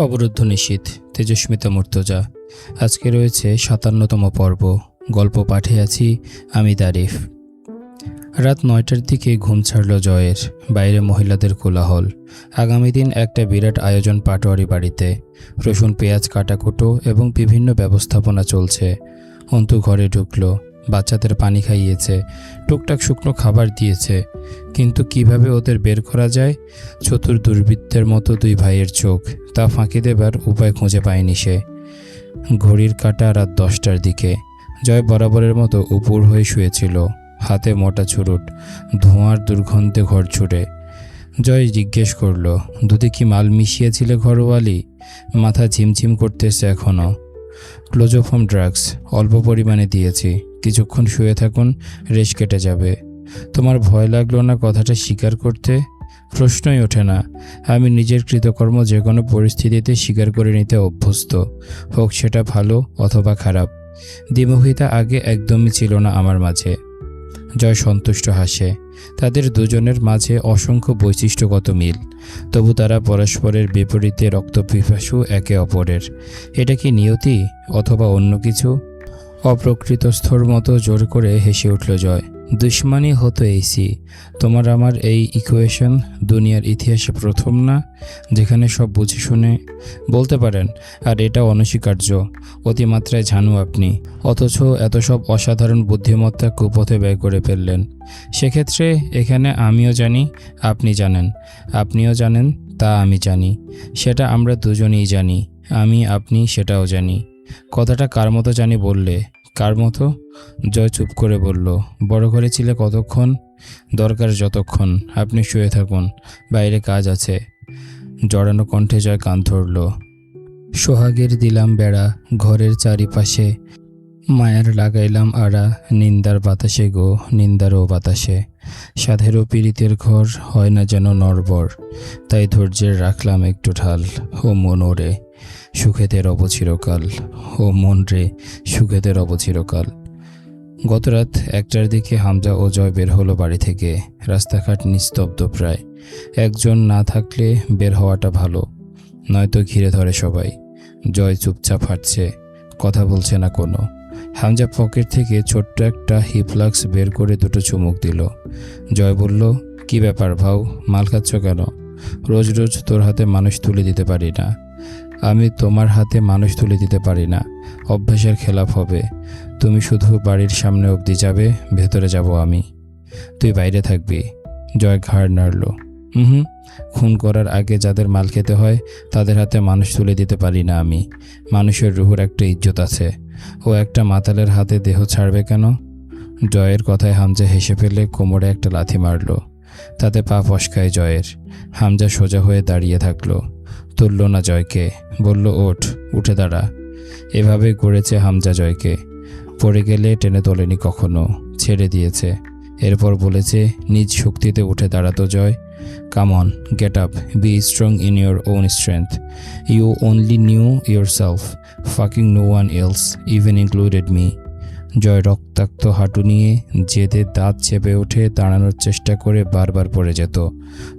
অবরুদ্ধ নিশীথ তেজস্মিতা মূর্তজা। আজকে রয়েছে সাতান্নতম পর্ব। গল্প পাঠে আছি আমি তারিফ রাত নয়টার দিকে ঘুম ছাড়ল জয়ের, বাইরে মহিলাদের কোলাহল। আগামী দিন একটা বিরাট আয়োজন পাটোয়ারি বাড়িতে। রসুন, পেঁয়াজ, কাটাকুটো এবং বিভিন্ন ব্যবস্থাপনা চলছে। অন্তু ঘরে ঢুকলো। বাচ্চাদের পানি খাইয়েছে, টুকটাক শুকনো খাবার দিয়েছে। কিন্তু কীভাবে ওদের বের করা যায়? চতুর দুর্বৃত্তের মতো দুই ভাইয়ের চোখ, তা ফাঁকি দেবার উপায় খুঁজে পায়নি সে। ঘড়ির কাঁটা রাত দশটার দিকে। জয় বরাবরের মতো উপর হয়ে শুয়েছিল, হাতে মোটা চুরুট, ধোঁয়ার দুর্গন্ধে ঘর ছুটে জয় জিজ্ঞেস করল, দুধে কি মাল মিশিয়েছিলে ঘরওয়ালি মাথা ঝিমঝিম করতেছে এখনও ক্লোজোফর্ম ড্রাগস, অল্প পরিমাণে দিয়েছি। কিছুক্ষণ শুয়ে থাকুন, রেশ কেটে যাবে। তোমার ভয় লাগল না কথাটা স্বীকার করতে? প্রশ্নই ওঠে না। আমি নিজের কৃতকর্ম যে কোনো পরিস্থিতিতে স্বীকার করে নিতে অভ্যস্ত। হোক সেটা ভালো অথবা খারাপ। দ্বিমুখিতা আগে একদমই ছিল না আমার মাঝে। জয় সন্তুষ্ট হাসে। তাদের দুজনের মাঝে অসংখ্য বৈশিষ্ট্যগত মিল। তবু তারা পরস্পরের বিপরীতে রক্তপিপাসু একে অপরের। এটা কি নিয়তি অথবা অন্য কিছু? অপ্রকৃতস্থর মতো জোর করে হেসে উঠল জয়। দুশ্মনী হতো এইসি তোমার আমার এই ইকুয়েশন দুনিয়ার ইতিহাসে প্রথম না? যেখানে সব বুঝে শুনে বলতে পারেন, আর এটা অনস্বীকার্য। অতিমাত্রায় ঝানু আপনি। অথচ এত সব অসাধারণ বুদ্ধিমত্তা কুপথে ব্যয় করে ফেললেন। সেক্ষেত্রে এখানে আমিও জানি, আপনি জানেন। আপনিও জানেন, তা আমি জানি। সেটা আমরা দুজনেই জানি। আমি, আপনি, সেটাও জানি। কথাটা কার মতো জানি বললে? কার মতো? জয় চুপ করে বলল, বড় ঘরে ছিলে কতক্ষণ? দরকার যতক্ষণ, আপনি শুয়ে থাকুন, বাইরে কাজ আছে। জড়ানো কণ্ঠে জয় কান ধরল, সোহাগের দিলাম বেড়া, ঘরের চারিপাশে। মায়ার লাগাইলাম আড়া, নিন্দার বাতাসে গো, নিন্দারও বাতাসে। সাধেরও পীড়িতের ঘর হয় না যেন নরবর তাই ধৈর্যের রাখলাম একটু ঢাল, ও মনোরে সুখেদের অবচিরকাল। ও মন রে, সুখেদের অবচিরকাল। গতরাত একটার দিকে হামজা ও জয় বের হলো বাড়ি থেকে। রাস্তাঘাট নিস্তব্ধ প্রায়। একজন না থাকলে বের হওয়াটা ভালো। নয়তো ঘিরে ধরে সবাই। জয় চুপচাপ হাঁটছে। কথা বলছে না কোনো। হামজা পকেট থেকে ছোট্ট একটা হিপলাক্স বের করে দুটো চুমুক দিল। জয় বলল, কি ব্যাপার ভাও? মাল খাচ্ছ কেন? রোজ রোজ তোর হাতে মানুষ তুলে দিতে পারি না। আমি তোমার হাতে মানুষ তুলে দিতে পারি না। অভ্যাসের খেলাপ হবে। তুমি শুধু বাড়ির সামনে অবধি যাবে, ভেতরে যাব আমি। তুই বাইরে থাকবি। জয় ঘাড় নাড়ল। হুম খুন করার আগে যাদের মাল খেতে হয়, তাদের হাতে মানুষ তুলে দিতে পারি না আমি। মানুষের রুহুর একটা ইজ্জত আছে। ও একটা মাতালের হাতে দেহ ছাড়বে কেন? জয়ের কথায় হামজা হেসে ফেলে কোমরে একটা লাথি মারল। তাতে পা ফসকায় জয়ের। হামজা সোজা হয়ে দাঁড়িয়ে থাকল। তুলল না জয়কে, বলল, ওঠ, উঠে দাঁড়া। এভাবে গড়েছে হামজা জয়কে। পড়ে গেলে টেনে তোলেনি কখনো, ছেড়ে দিয়েছে। এরপর বলেছে, নিজ শক্তিতে উঠে দাঁড়াতো Joy. Come on get up be strong in your own strength you only need yourself fucking no one else even included me Joy রক্তাক্ত হাঁটু নিয়ে জেদে দাঁত চেপে উঠে দাঁড়ানোর চেষ্টা করে বারবার পড়ে যেত।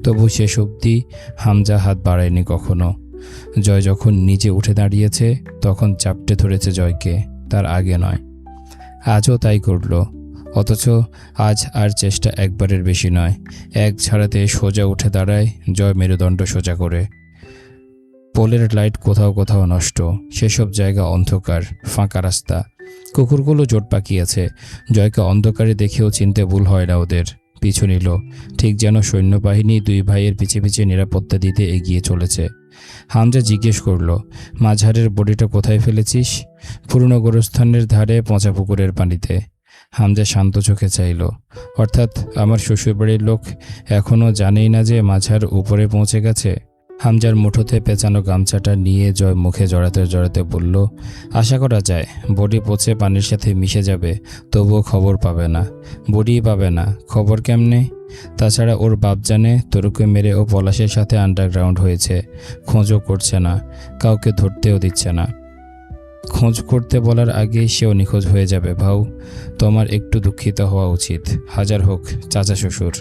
তবু শেষ অবধি হামজা হাত বাড়ায়নি কখনো। জয় যখন নিজে উঠে দাঁড়িয়েছে, তখন চাপটে ধরেছে জয়কে, তার আগে নয়। আজও তাই করল, অথচ আজ আর চেষ্টা একবারের বেশি নয়। এক ছাড়াতে সোজা উঠে দাঁড়ায় জয় মেরুদণ্ড সোজা করে। পোলের লাইট কোথাও কোথাও নষ্ট, সেসব জায়গা অন্ধকার, ফাঁকা রাস্তা। কুকুরগুলো জোট পাকিয়েছে। জয়কে অন্ধকারে দেখেও চিনতে ভুল হয় না ওদের। পিছু নিল। ঠিক যেন সৈন্যবাহিনী দুই ভাইয়ের পিছে পিছে নিরাপত্তা দিতে এগিয়ে চলেছে। হামজা জিজ্ঞেস করল মাঝারের বডিটা কোথায় ফেলেছিস? পুরনো গোরস্থানের ধারে পচা পুকুরের পানিতে। হামজা শান্ত চোখে চাইল, অর্থাৎ আমার শ্বশুরবাড়ির লোক এখনও জানেই না যে মাঝার উপরে পৌঁছে গেছে? হামজার মুঠোতে পেঁচানো গামছাটা নিয়ে জয় মুখে জড়াতে জড়াতে বলল, আশা করা যায়, বডি পচে পানির সাথে মিশে যাবে, তবুও খবর পাবে না। বডি পাবে না, খবর কেমনে? তাছাড়া ওর বাপ জানে তরুকে মেরে ও পলাশের সাথে আন্ডারগ্রাউন্ড হয়েছে, খোঁজও করছে না, কাউকে ধরতেও দিচ্ছে না। খোঁজ করতে বলার আগেই সেও নিখোঁজ হয়ে যাবে, ভাউ। তোমার একটু দুঃখিত হওয়া উচিত। হাজার হোক, চাচা শ্বশুর।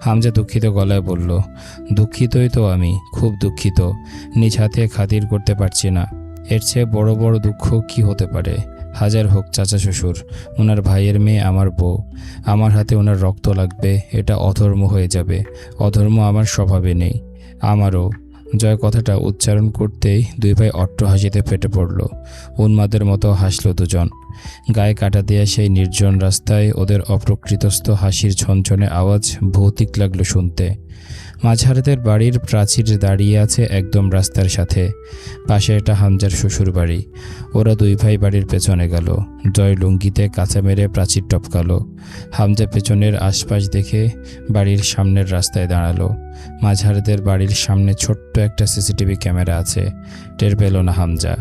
হামজা দুঃখিত গলায় বলল, দুঃখিতই তো আমি, খুব দুঃখিত। নিজ হাতে খাতির করতে পারছি না। এর চেয়ে বড় বড় দুঃখ কি হতে পারে? হাজার হোক, চাচা শ্বশুর ওনার ভাইয়ের মেয়ে আমার বউ। আমার হাতে ওনার রক্ত লাগবে, এটা অধর্ম হয়ে যাবে। অধর্ম আমার স্বভাবে নেই, আমারও। জয় কথাটা উচ্চারণ করতেই দুই ভাই অট্ট হাসিতে ফেটে পড়ল। উন্মাদের মতো হাসল দুজন। গায়ে কাটা দেয়া সেই নির্জন রাস্তায় ওদের অপ্রকৃতস্থ হাসির ছনছনে আওয়াজ ভৌতিক লাগল শুনতে। মাঝহারদের বাড়ির প্রাচীর দাঁড়িয়ে আছে একদম রাস্তার সাথে। পাশে এটা হামজার শ্বশুর বাড়ি। ওরা দুই ভাই বাড়ির পেছনে গেল। জয় লুঙ্গিতে কাঁচা মেরে প্রাচীর টপকালো। হামজা পেছনের আশপাশ দেখে বাড়ির সামনের রাস্তায় দাঁড়াল। মাঝহারদের বাড়ির সামনে ছোট্ট একটা সিসিটিভি ক্যামেরা আছে। টের পেল না হামজা।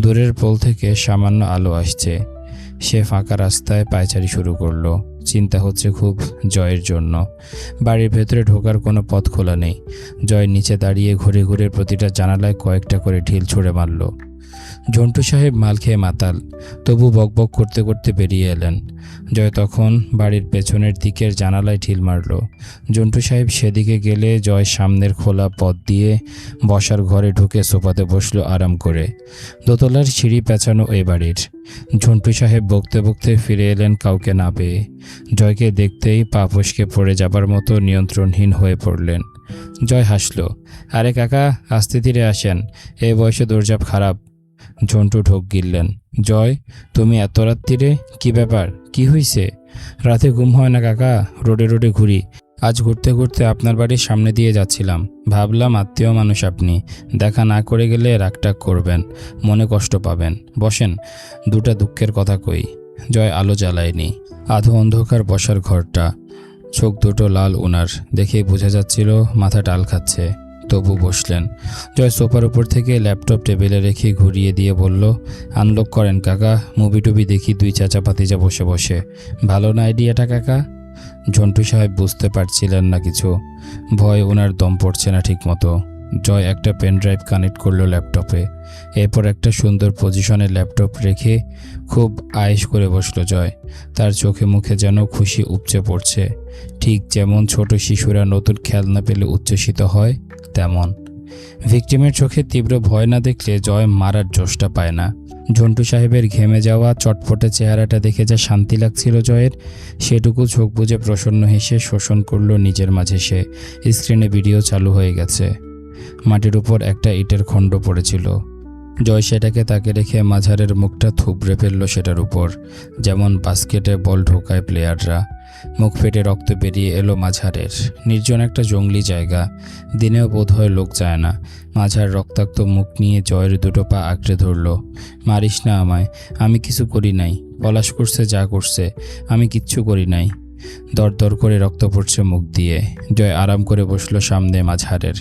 দূরের পোল থেকে সামান্য আলো আসছে। সে ফাঁকা রাস্তায় পায়চারি শুরু করল। চিন্তা হচ্ছে খুব জয়ের জন্য। বাড়ির ভেতরে ঢোকার কোনো পথ খোলা নেই। জয় নিচে দাঁড়িয়ে ঘুরে ঘুরে প্রতিটা জানালায় কয়েকটা করে ঢিল ছুঁড়ে মারল। ঝন্টু সাহেব মাল খেয়ে মাতাল, তবু বকবক করতে করতে বেরিয়ে এলেন। জয় তখন বাড়ির পেছনের দিকের জানালায় ঢিল মারল। জন্টু সাহেব সেদিকে গেলে জয় সামনের খোলা পথ দিয়ে বসার ঘরে ঢুকে সোফাতে বসল আরাম করে। দোতলার সিঁড়ি পেঁচানো এই বাড়ির। ঝন্টু সাহেব বকতে বকতে ফিরে এলেন কাউকে না পেয়ে। জয়কে দেখতেই পা ফসকে পড়ে যাবার মতো নিয়ন্ত্রণহীন হয়ে পড়লেন। জয় হাসল, আরে কাকা, আস্তে ধীরে আসেন। এই বয়সে দৌড়ঝাপ খারাপ। ঝন্টু ঢোক গিললেন। জয়, তুমি এত রাত্রিরে কি ব্যাপার? কি হইছে? রাতে ঘুম হয় না কাকা? রোডে রোডে ঘুরি। আজ ঘুরতে ঘুরতে আপনার বাড়ির সামনে দিয়ে যাচ্ছিলাম। ভাবলাম আত্মীয় মানুষ আপনি। দেখা না করে গেলে রাগটাগ করবেন। মনে কষ্ট পাবেন। বসেন, দুটা দুঃখের কথা কই। জয় আলো জ্বালায়নি। আধো অন্ধকার বসার ঘরটা। চোখ দুটো লাল ওনার দেখেই বোঝা যাচ্ছিল মাথা টাল খাচ্ছে। তবু বসলেন। জয় সোফার উপর থেকে ল্যাপটপ টেবিলে রেখে ঘুরিয়ে দিয়ে বলল, আনলক করেন কাকা মুভি টুবি দেখি দুই চাচা পাতিজা বসে বসে। ভালো না আইডিয়াটা কাকা? ঝন্টু সাহেব বুঝতে পারছিলেন না কিছু। ভয় ওনার দম পড়ছে না ঠিক মতো জয় একটা পেন ড্রাইভ কানেক্ট করল ল্যাপটপে এরপর একটা সুন্দর পজিশনে ল্যাপটপ রেখে খুব আয়েশ করে বসল জয়। তার চোখে মুখে যেন খুশি উপচে পড়ছে। ঠিক যেমন ছোট শিশুরা নতুন খেলনা পেলে উচ্ছ্বসিত হয়, তেমন। ভিকটিমের চোখে তীব্র ভয় না দেখলে জয় মারার জোশটা পায় না। ঝন্টু সাহেবের ঘেমে যাওয়া, চটপটে চেহারাটা দেখে যা শান্তি লাগছিল জয়ের, সেটুকু চোখ বুজে প্রসন্ন হেসে শোষণ করল নিজের মাঝে সে। স্ক্রিনে ভিডিও চালু হয়ে গেছে। মাটির উপর একটা ইটের খণ্ড পড়েছিল। জয় সেটাকে তাকে রেখে মাঝারের মুখটা থুবড়ে ফেলল সেটার উপর, যেমন বাস্কেটে বল ঢোকায় প্লেয়াররা। মুখ ফেটে রক্ত বেরিয়ে এলো মাঝারের। নির্জন একটা জঙ্গলি জায়গা। দিনেও বোধহয় লোক যায় না। মাঝার রক্তাক্ত মুখ নিয়ে জয়ের দুটো পা আঁকড়ে ধরল। মারিস না আমায়, আমি কিছু করি নাই। পলাশ করছে, যা করছে, আমি কিচ্ছু করি নাই। দর দর করে রক্ত পড়ছে মুখ দিয়ে। জয় আরাম করে বসল সামনে মাঝহারের।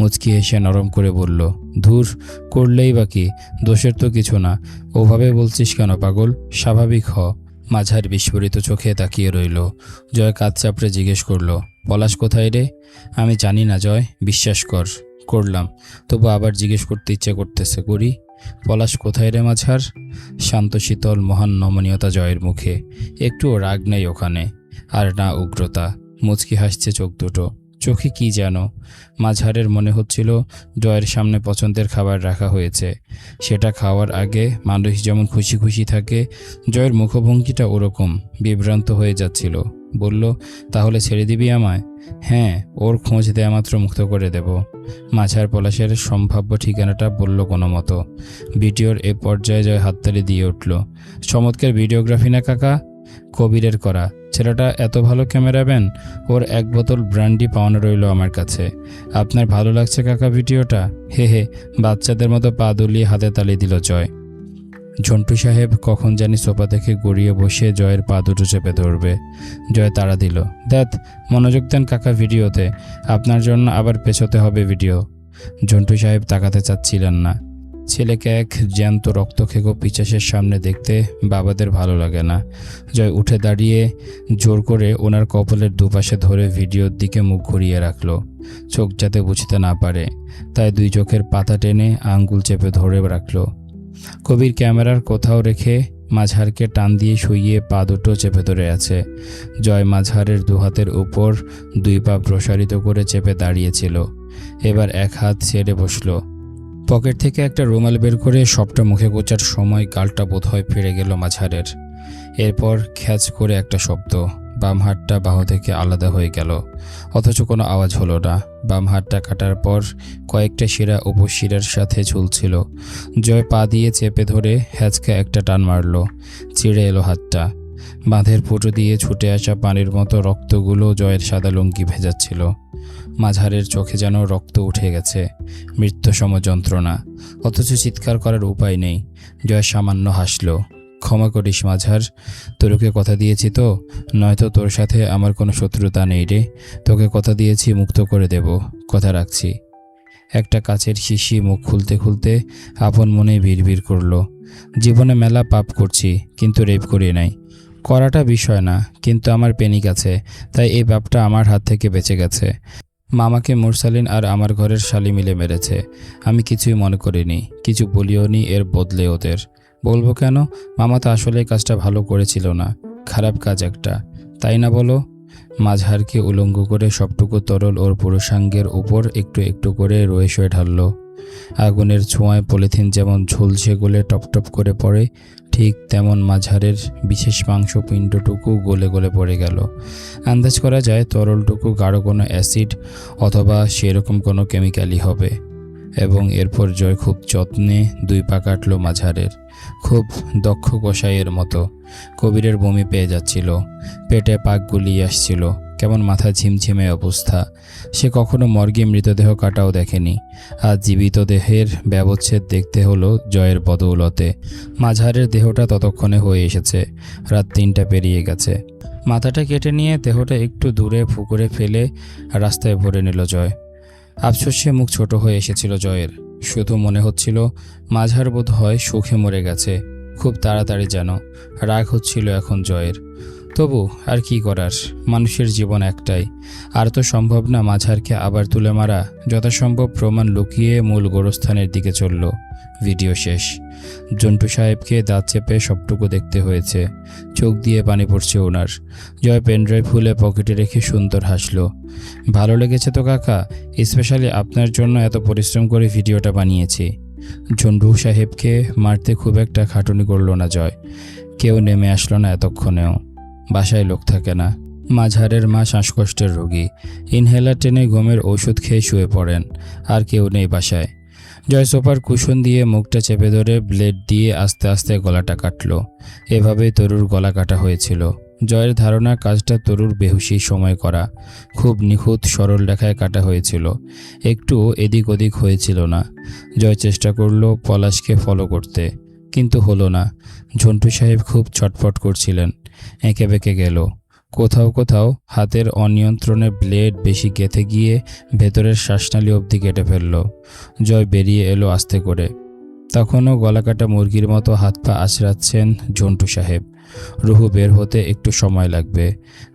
মুচকি হেসে নরম করে বলল, ধুর, করলেই বা কি? দোষের তো কিছু না। ওভাবে বলছিস কেন পাগল? স্বাভাবিক হ। মাঝার বিস্ফোরিত চোখে তাকিয়ে রইল। জয় কাজ চাপড়ে জিজ্ঞেস করল, পলাশ কোথায় রে? আমি জানি না জয়, বিশ্বাস কর। করলাম। তবু আবার জিজ্ঞেস করতে ইচ্ছে করতেছে, করি? পলাশ কোথায় রে মাঝার শান্ত, শীতল, মহান, নমনীয়তা জয়ের মুখে। একটুও রাগ নেই ওখানে। আর না উগ্রতা। মুচকি হাসছে চোখ দুটো। চোখে কি যেন? মাঝহারের মনে হচ্ছিল জয়ের সামনে পছন্দের খাবার রাখা হয়েছে। সেটা খাওয়ার আগে মানুষ যেমন খুশি খুশি থাকে, জয়ের মুখভঙ্গিটা ওরকম, বিভ্রান্ত হয়ে যাচ্ছিল। বলল, তাহলে ছেড়ে দিবি আমায়? হ্যাঁ ওর খোঁজ দেয়া মাত্র মুক্ত করে দেব। মাঝার পলাশের সম্ভাব্য ঠিকানাটা বলল কোনো মতো ভিডিওর এ পর্যায়ে জয় হাততালি দিয়ে উঠল, চমৎকার ভিডিওগ্রাফি না কাকা? কবিরের করা। ছেলেটা এত ভালো ক্যামেরাম্যান ওর এক বোতল ব্র্যান্ডি পাওয়ানো রইল আমার কাছে। আপনার ভালো লাগছে কাকা ভিডিওটা? হে হে, বাচ্চাদের মতো পা দুলিয়ে হাতে তালি দিল জয়। ঝন্টু সাহেব কখন জানি সোফা থেকে গড়িয়ে বসে জয়ের পা দুটো চেপে ধরবে। জয় তাড়া দিল, দেখ, মনোযোগ দেন কাকা ভিডিওতে, আপনার জন্য আবার পেছোতে হবে ভিডিও। ঝন্টু সাহেব তাকাতে চাচ্ছিলেন না। ছেলেকে এক জ্যান্ত রক্তখেকো পিচাসের সামনে দেখতে বাবাদের ভালো লাগে না। জয় উঠে দাঁড়িয়ে জোর করে ওনার কপালের দুপাশে ধরে ভিডিওর দিকে মুখ ঘুরিয়ে রাখল। চোখ যাতে বুঝতে না পারে, তাই দুই চোখের পাতা টেনে আঙ্গুল চেপে ধরে রাখল। কবির ক্যামেরার কোথাও রেখে মাঝহারকে টান দিয়ে শুইয়ে পা দুটো চেপে ধরে আছে। জয় মাঝহারের দুহাতের উপর দুই পা প্রসারিত করে চেপে দাঁড়িয়েছিল। এবার এক হাত ছেড়ে বসল। পকেট থেকে একটা রুমাল বের করে সবটা মুখে গোচার সময় গালটা বোধহয় ফিরে গেল মাঝারের। এরপর খ্যাচ করে একটা শব্দ, বাম হাতটা বাহু থেকে আলাদা হয়ে গেল। অথচ কোনো আওয়াজ হলো না। বাম হাতটা কাটার পর কয়েকটা শিরা উপশিরার সাথে ঝুলছিল। জয় পা দিয়ে চেপে ধরে হ্যাচকা একটা টান মারলো। ছিঁড়ে এলো হাতটা। বাঁধের ফুটো দিয়ে ছুটে আসা পানির মতো রক্তগুলো জয়ের সাদা লুঙ্গি ভেজাচ্ছিল। মাঝারের চোখে যেন রক্ত উঠে গেছে। মৃত্যু সম যন্ত্রণা অথচ চিৎকার করার উপায় নেই। জয় সামান্য হাসল। ক্ষমা করিস মাঝার তোরকে কথা দিয়েছি তো? নয়তো তোর সাথে আমার কোনো শত্রুতা নেই রে। তোকে কথা দিয়েছি, মুক্ত করে দেব। কথা রাখছি। একটা কাছের শিশি মুখ খুলতে খুলতে আপন মনে ভিড় করল। জীবনে মেলা পাপ করছি, কিন্তু রেপ করি নাই। করাটা বিষয় না, কিন্তু আমার পেনিক আছে, তাই এই পাপটা আমার হাত থেকে বেঁচে গেছে। মামাকে মুরসালিন আর আমার ঘরের শালি মিলে মেরেছে। আমি কিছুই মনে করিনি, কিছু বলিও নি, এর বদলে ওদের। বলব কেন? মামা তো আসলে কাজটা ভালো করেছিল না, খারাপ কাজ একটা। তাই না বলো? মাঝহারকে উলঙ্গ করে সবটুকু তরল ওর পুরুষাঙ্গের উপর একটু একটু করে রয়ে শুয়ে ঢাললো। আগুনের ছোঁয়ায় পলিথিন যেমন ঝুলছে গলে টপটপ করে পড়ে ঠিক তেমন মাঝারের বিশেষ মাংস মাংসপিণ্ডটুকু গলে গলে পড়ে গেল। আন্দাজ করা যায় তরলটুকু গাঢ় কোনো অ্যাসিড অথবা সেরকম কোনো কেমিক্যালই হবে এবং এরপর জয় খুব যত্নে দুই পা কাটল মাঝারের, খুব দক্ষ কষাইয়ের মতো। কবিরের বমি পেয়ে যাচ্ছিল, পেটে পাক গুলিয়ে আসছিল। কেমন মাথা ঝিমঝিমে অবস্থা। সে কখনো মর্গে মৃতদেহ কাটাও দেখেনি। আর জীবিত দেহের ব্যবচ্ছেদ দেখতে হলো জয়ের বদৌলতে। মাঝারের দেহটা ততক্ষণে হয়ে এসেছে। রাত তিনটা পেরিয়ে গেছে। মাথাটা কেটে নিয়ে দেহটা একটু দূরে পুকুরে ফেলে রাস্তায় ভরে নিল জয়। আফসোসে মুখ ছোট হয়ে এসেছিল জয়ের। শুধু মনে হচ্ছিল মাঝার বোধ হয় সুখে মরে গেছে। খুব তাড়াতাড়ি যেন। রাগ হচ্ছিল এখন জয়ের। তবু আর কি করার? মানুষের জীবন একটাই। আর তো সম্ভব না মাঝারকে আবার তুলে মারা। যথাসম্ভব প্রমাণ লুকিয়ে মূল গোরস্থানের দিকে চলল। ভিডিও শেষ। জন্টু সাহেবকে দাঁত চেপে সবটুকু দেখতে হয়েছে। চোখ দিয়ে পানি পড়ছে ওনার। জয় পেনড্রাইভ খুলে পকেটে রেখে সুন্দর হাসলো। ভালো লেগেছে তো কাকা, স্পেশালি আপনার জন্য এত পরিশ্রম করে ভিডিওটা বানিয়েছি। ঝন্টু সাহেবকে মারতে খুব একটা খাটুনি করল না জয়। কেউ নেমে আসলো না এতক্ষণেও। বাসায় লোক থাকে না। মাঝারের মা শ্বাসকষ্টের রোগী। ইনহেলার টেনে ঘুমের ওষুধ খেয়ে শুয়ে পড়েন, আর কেউ নেই বাসায়। জয় সোফার কুশন দিয়ে মুখটা চেপে ধরে ব্লেড দিয়ে আস্তে আস্তে গলাটা কাটলো। এভাবে তরুর গলা কাটা হয়েছিল। জয়ের ধারণা, কাজটা তরুর বেহুশি সময় করা। খুব নিখুঁত, সরল রেখায় কাটা হয়েছিল। একটু এদিক ওদিক হয়েছিল না। জয় চেষ্টা করল পলাশকে ফলো করতে, কিন্তু হলো না। ঝন্টু সাহেব খুব ছটফট করছিলেন। এঁকে বেঁকে গেল। কোথাও কোথাও হাতের অনিয়ন্ত্রণে ব্লেড বেশি গেঁথে গিয়ে ভেতরের শ্বাসনালী অবধি কেটে ফেলল। জয় বেরিয়ে এলো আস্তে করে। তখনও গলাকাটা মুরগির মতো হাত পা আছড়াচ্ছেন ঝন্টু সাহেব। রুহু বের হতে একটু সময় লাগবে।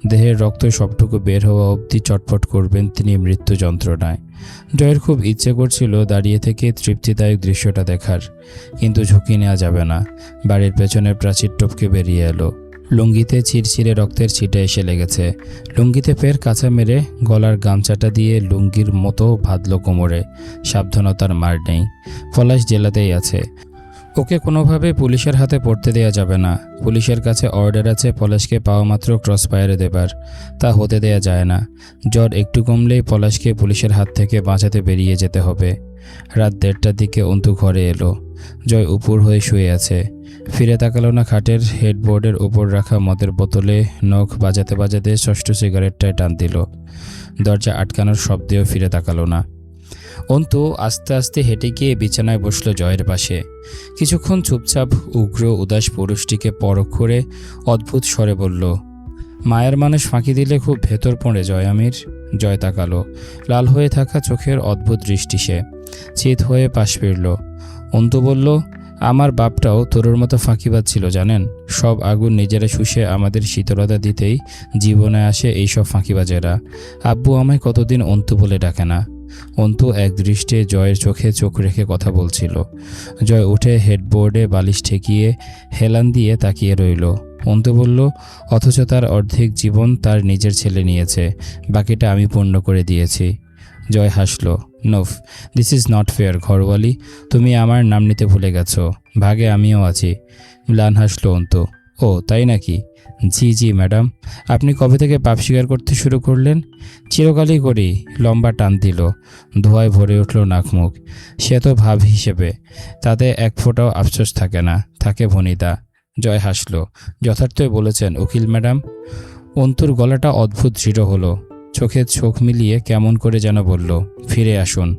দেহের রক্ত সবটুকু বের হওয়া অবধি চটপট করবেন তিনি মৃত্যু যন্ত্রণায়। জয়ের খুব ইচ্ছে করছিল দাঁড়িয়ে থেকে তৃপ্তিদায়ক দৃশ্যটা দেখার, কিন্তু ঝুঁকি নেওয়া যাবে না। বাড়ির পেছনের প্রাচীর টপকে বেরিয়ে এলো। লুঙ্গিতে চিরচিরে রক্তের ছিটে এসে লেগেছে। লুঙ্গিতে ফের কাঁচা মেরে গলার গামছাটা দিয়ে লুঙ্গির মতো বাঁধল কোমরে। সাবধানতার মার নেই। পলাশ জেলাতেই আছে। ওকে কোনোভাবে পুলিশের হাতে পড়তে দেয়া যাবে না। পুলিশের কাছে অর্ডার আছে পলাশকে পাওয়া মাত্র ক্রস ফায়ারে দেবার। তা হতে দেয়া যায় না। জ্বর একটু কমলেই পলাশকে পুলিশের হাত থেকে বাঁচাতে বেরিয়ে যেতে হবে। রাত দেড়টার দিকে অন্তু ঘরে এলো। জয় উপর হয়ে শুয়ে আছে। ফিরে তাকালো না খাটের হেডবোর্ডের উপর রাখা মদের বোতলে, নখ বাজাতে বাজাতে ষষ্ঠ সিগারেটটায় টান দিল। দরজা আটকানোর শব্দেও ফিরে তাকালো না। অন্তু আস্তে আস্তে হেঁটে গিয়ে বিছানায় বসল জয়ের পাশে। কিছুক্ষণ চুপচাপ উগ্র উদাস পুরুষটিকে পরখ করে অদ্ভুত স্বরে বলল, মায়ের মানুষ ফাঁকি দিলে খুব ভেতর পড়ে জয় আমির। জয় তাকালো। লাল হয়ে থাকা চোখের অদ্ভুত দৃষ্টি সে। চিত হয়ে পাশ ফিরল। অন্তু বলল, আমার বাপটাও তরুর মতো ফাঁকিবাদ ছিল, জানেন? সব আগুন নিজেরা শুষে আমাদের শীতলতা দিতেই জীবনে আসে এইসব ফাঁকিবাজেরা। আব্বু আমায় কতদিন অন্তু বলে ডাকে না? অন্তু এক দৃষ্টে জয়ের চোখে চোখ রেখে কথা বলছিল। জয় উঠে হেডবোর্ডে বালিশ ঠেকিয়ে হেলান দিয়ে তাকিয়ে রইল। অন্তু বলল, অথচ তার অর্ধেক জীবন তার নিজের ছেলে নিয়েছে। বাকিটা আমি পূর্ণ করে দিয়েছি। জয় হাসল। নোফ দিস ইজ নট ফেয়ার ঘরওয়ালি। তুমি আমার নাম নিতে ভুলে গেছো। ভাগে আমিও আছি। ম্লান হাসল অন্ত। ও, তাই নাকি? জি জি, ম্যাডাম। আপনি কবে থেকে পাপ স্বীকার করতে শুরু করলেন? চিরকালই করি। লম্বা টান দিল। ধোয়ায় ভরে উঠল নাকমুখ। সে তো ভাব হিসেবে। তাতে এক ফোঁটাও আফসোস থাকে না। থাকে ভনিতা। জয় হাসল। যথার্থই বলেছেন, উকিল ম্যাডাম। অন্তুর গলাটা অদ্ভুত দৃঢ় হলো। চোখে চোখ মিলিয়ে কেমন করে যেন বলল, ফিরে আসুন।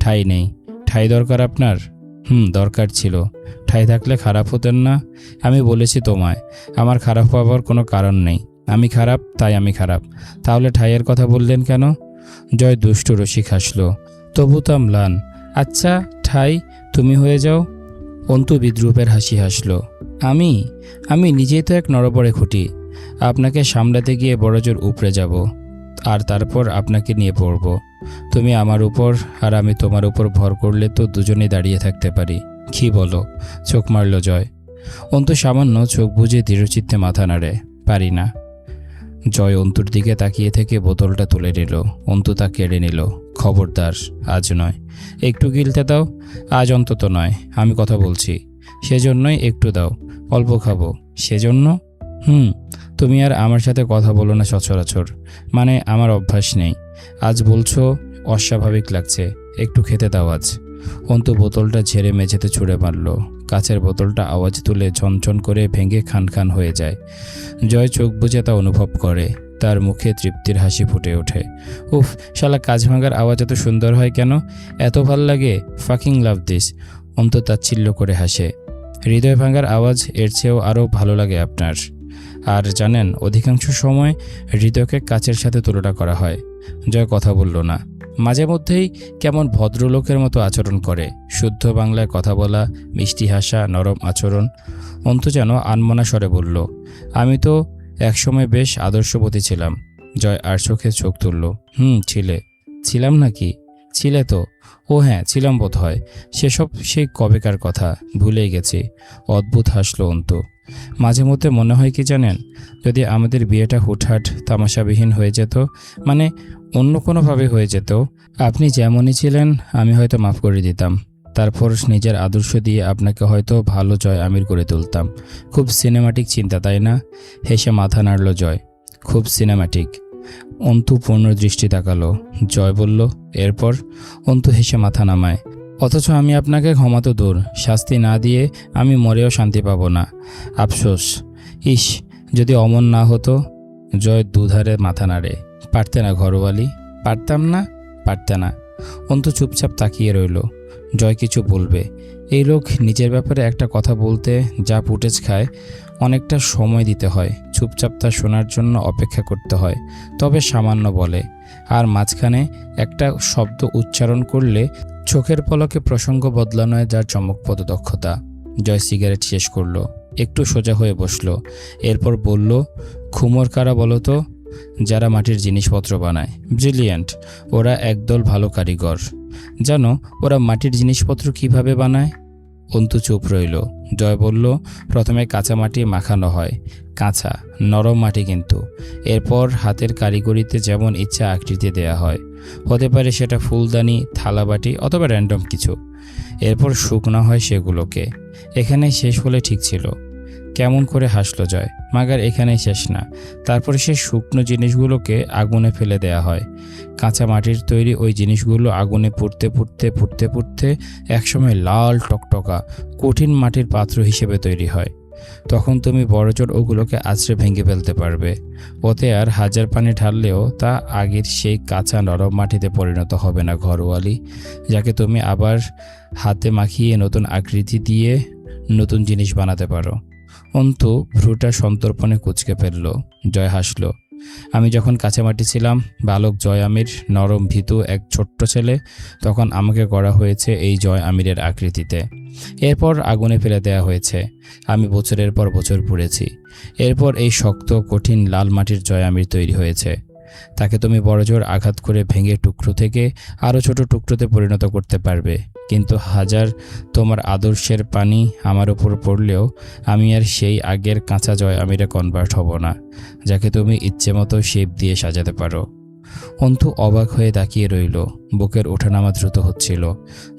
ঠাই নেই। ঠাই দরকার আপনার? হুম, দরকার ছিল। ঠাই থাকলে খারাপ হতেন না। আমি বলেছি তোমায়, আমার খারাপ হওয়ার কোনো কারণ নেই। আমি খারাপ, তাই আমি খারাপ। তাহলে ঠাইয়ের কথা বললেন কেন? জয় দুষ্টু রসিক হাসল, তবু তো ম্লান। আচ্ছা ঠাই, তুমি হয়ে যাও। অন্তু বিদ্রুপের হাসি হাসল, আমি? আমি নিজেই তো এক নরবরে খুঁটি। আপনাকে সামলাতে গিয়ে বড়জোর উপরে যাব। আর তারপর আপনাকে নিয়ে পড়ব। তুমি আমার উপর আর আমি তোমার উপর ভর করলে তো দুজনেই দাঁড়িয়ে থাকতে পারি। কি বলো? চোখ মারল জয়। অন্তু সামান্য চোখ বুঝে দৃঢ়চিত্তে মাথা নাড়ে। পারি না। জয় অন্তুর দিকে তাকিয়ে থেকে বোতলটা তুলে নিল। অন্তু তা কেড়ে নিল। খবরদার, আজ নয়। একটু গিলতে দাও, আজ অন্তত নয়। আমি কথা বলছি। সেজন্যই একটু দাও। অল্প খাব। সেজন্য? হুম। তুমি আর আমার সাথে কথা বলো না সচরাচর। মানে আমার অভ্যাস নেই। আজ বলছো, অস্বাভাবিক লাগছে। একটু খেতে দাও আজ। অন্তু বোতলটা ঝেড়ে মেঝেতে ছুঁড়ে মারল। কাছের বোতলটা আওয়াজ তুলে ঝনঝন করে ভেঙে খান খান হয়ে যায়। জয় চোখ বুজে তা অনুভব করে। তার মুখে তৃপ্তির হাসি ফুটে ওঠে। উফ, শালা কাজ ভাঙার আওয়াজ এত সুন্দর হয় কেন? এত ভালো লাগে। Fucking love this. অন্ত তাচ্ছিল্য করে হাসে। হৃদয় ভাঙার আওয়াজ এর চেয়েও আরও ভালো লাগে আপনার। আর জানেন, অধিকাংশ সময় হৃদয়কে কাচের সাথে তুলনা করা হয়। জয় কথা বলল না। মাঝে মধ্যেই কেমন ভদ্রলোকের মতো আচরণ করে। শুদ্ধ বাংলায় কথা বলা, মিষ্টি হাসা, নরম আচরণ। অন্ত যেন আনমনা স্বরে বলল, আমি তো একসময় বেশ আদর্শবতী ছিলাম। জয় আর চোখে চোখ তুলল, হুম, ছিলে। ছিলাম নাকি? ছিলে তো। ও হ্যাঁ ছিলাম বোধ হয় সেসব সেই কবেকার কথা, ভুলেই গেছি। অদ্ভুত হাসলো অন্তু। মাঝে মধ্যে মনে হয় কি জানেন, যদি আমাদের বিয়েটা হুটহাট, তামাশাবিহীন হয়ে যেত মানে অন্য কোনোভাবে হয়ে যেত, আপনি যেমনই ছিলেন, আমি হয়তো মাফ করে দিতাম। তারপর নিজের আদর্শ দিয়ে আপনাকে হয়তো ভালো জয় আমির করে তুলতাম। খুব সিনেমাটিক চিন্তা, তাই না? হেসে মাথা নাড়ল জয়। খুব সিনেমাটিক অন্তু পূর্ণ দৃষ্টি তাকালো। জয় বলল, এরপর? অন্তু হেসে মাথা নামায়। অথচ আমি আপনাকে ক্ষমা তো দূর, শাস্তি না দিয়ে আমি মরেও শান্তি পাবো না। আফসোস। ইস, যদি অমন না হতো, জয় দুধারে মাথা নাড়ে। পারতে না ঘরওয়ালি পারতাম না? পারতে না। অন্তু চুপচাপ তাকিয়ে রইল। জয় কিছু বলবে। এই লোক নিজের ব্যাপারে একটা কথা বলতে যা ফুটেজ খায় অনেকটা সময় দিতে হয়, চুপচাপ তা শোনার জন্য অপেক্ষা করতে হয়। তবে সামান্য বলে। আর মাঝখানে একটা শব্দ উচ্চারণ করলে চোখের পলকে প্রসঙ্গ বদলানোয় যার চমকপদ দক্ষতা। জয় সিগারেট শেষ করল, একটু সোজা হয়ে বসল, এরপর বলল, খুমর কারা বলো তো? যারা মাটির জিনিসপত্র বানায়। ব্রিলিয়ান্ট, ওরা একদল ভালো কারিগর। জানো, ওরা মাটির জিনিসপত্র কীভাবে বানায়? অন্তু চুপ রইল। জয় বলল, প্রথমে কাঁচা মাটি মাখানো হয়। কাঁচা, নরম মাটি কিন্তু। এরপর হাতের কারিগরিতে যেমন ইচ্ছা আকৃতি দেয়া হয়। হতে পারে সেটা ফুলদানি, থালাবাটি অথবা র্যান্ডম কিছু। এরপর শুকনো হয় সেগুলোকে। এখানে শেষ হলে ঠিক ছিল। কেমন করে হাসলো জয়। মাগার এখানেই শেষ না। তারপরে সে শুকনো জিনিসগুলোকে আগুনে ফেলে দেয়া হয়। কাঁচা মাটির তৈরি ওই জিনিসগুলো আগুনে পুড়তে পুড়তে পুড়তে পুড়তে একসময় লাল টকটকা, কঠিন মাটির পাত্র হিসেবে তৈরি হয়। তখন তুমি বড়জোর ওগুলোকে আছড়ে ভেঙে ফেলতে পারবে। ওতে আর হাজার পানি ঢাললেও তা আগের সেই কাঁচা নরম মাটিতে পরিণত হবে না ঘরোয়ালি, যাকে তুমি আবার হাতে মাখিয়ে নতুন আকৃতি দিয়ে নতুন জিনিস বানাতে পারো। অন্তু ভ্রুটা সন্তর্পণে কুচকে ফেলল, জয় হাসল। আমি যখন কাছামাটি ছিলাম, বালক জয় আমির, নরম ভীতু এক ছোট্ট ছেলে, তখন আমাকে গড়া হয়েছে এই জয় আমিরের আকৃতিতে। এরপর আগুনে ফেলে দেয়া হয়েছে। আমি বছরের পর বছর পুড়েছি এরপর এই শক্ত, কঠিন লাল মাটির জয় আমির তৈরি হয়েছে। তাকে তুমি বড়জোর আঘাত করে ভেঙে টুকরো থেকে আরও ছোট টুকরোতে পরিণত করতে পারবে। কিন্তু হাজার, তোমার আদর্শের পানি আমার উপর পড়লেও আমি আর সেই আগের কাঁচা জয় আমিরে কনভার্ট হব না, যাকে তুমি ইচ্ছে মতো শেপ দিয়ে সাজাতে পারো। অন্তু অবাক হয়ে তাকিয়ে রইল। বুকের ওঠানামা দ্রুত হচ্ছিল।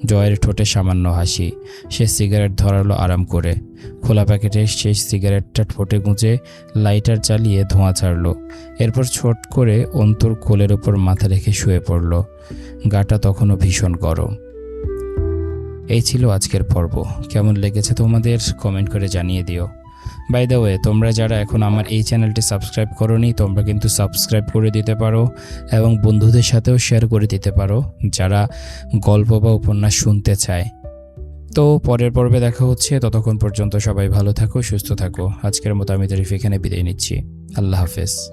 জয়ের ঠোঁটে সামান্য হাসি। সে সিগারেট ধরালো আরাম করে। খোলা প্যাকেটের শেষ সিগারেটটা ঠোঁটে গুঁজে লাইটার চালিয়ে ধোঁয়া ছাড়লো। এরপর ছোট করে অন্তুর কোলের ওপর মাথা রেখে শুয়ে পড়ল। গাটা তখনও ভীষণ গরম। এই ছিল আজকের পর্ব। কেমন লেগেছে তোমাদের? কমেন্ট করে জানিয়ে দিও। বাই দ্য ওয়ে তোমরা যারা এখন আমার এই চ্যানেলটি সাবস্ক্রাইব করোনি, তোমরা কিন্তু সাবস্ক্রাইব করে দিতে পারো এবং বন্ধুদের সাথেও শেয়ার করে দিতে পারো যারা গল্প বা উপন্যাস শুনতে চায়। তো পরের পর্বে দেখা হচ্ছে, ততক্ষণ পর্যন্ত সবাই ভালো থাকো, সুস্থ থাকো। আজকের মতো আমি তারিফ এখানে বিদায় নিচ্ছি। আল্লাহ হাফেজ।